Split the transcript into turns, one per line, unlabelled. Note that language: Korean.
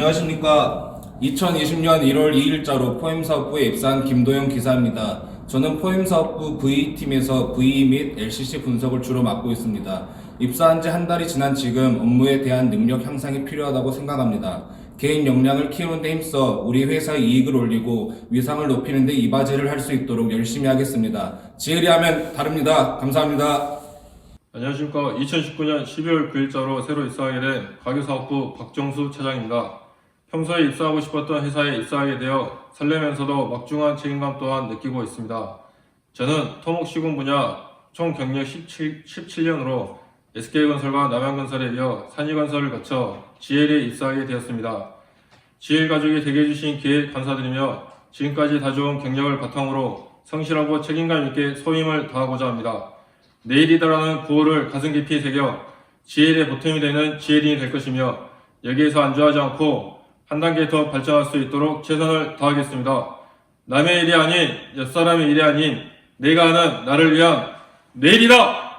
안녕하십니까. 2020년 1월 2일자로 포엠사업부에 입사한 김도영 기사입니다. 저는 포엠사업부 VE팀에서 VE 및 LCC 분석을 주로 맡고 있습니다. 입사한 지 한 달이 지난 지금 업무에 대한 능력 향상이 필요하다고 생각합니다. 개인 역량을 키우는 데 힘써 우리 회사의 이익을 올리고 위상을 높이는 데 이바지를 할 수 있도록 열심히 하겠습니다. 지혜리 하면 다릅니다. 감사합니다.
안녕하십니까. 2019년 12월 9일자로 새로 입사하게 된 가교사업부 박정수 차장입니다. 평소에 입사하고 싶었던 회사에 입사하게 되어 설레면서도 막중한 책임감 또한 느끼고 있습니다. 저는 토목 시공 분야 총 경력 17, 17년으로 SK건설과 남양건설에 이어 산이건설을 거쳐 GL에 입사하게 되었습니다. GL 가족이 되게 해주신 기회 감사드리며 지금까지 다져온 경력을 바탕으로 성실하고 책임감 있게 소임을 다하고자 합니다. 내일이다라는 구호를 가슴 깊이 새겨 GL의 보탬이 되는 GL인이 될 것이며 여기에서 안주하지 않고 한 단계 더 발전할 수 있도록 최선을 다하겠습니다. 남의 일이 아닌 옆사람의 일이 아닌 내가 하는 나를 위한 내일이다!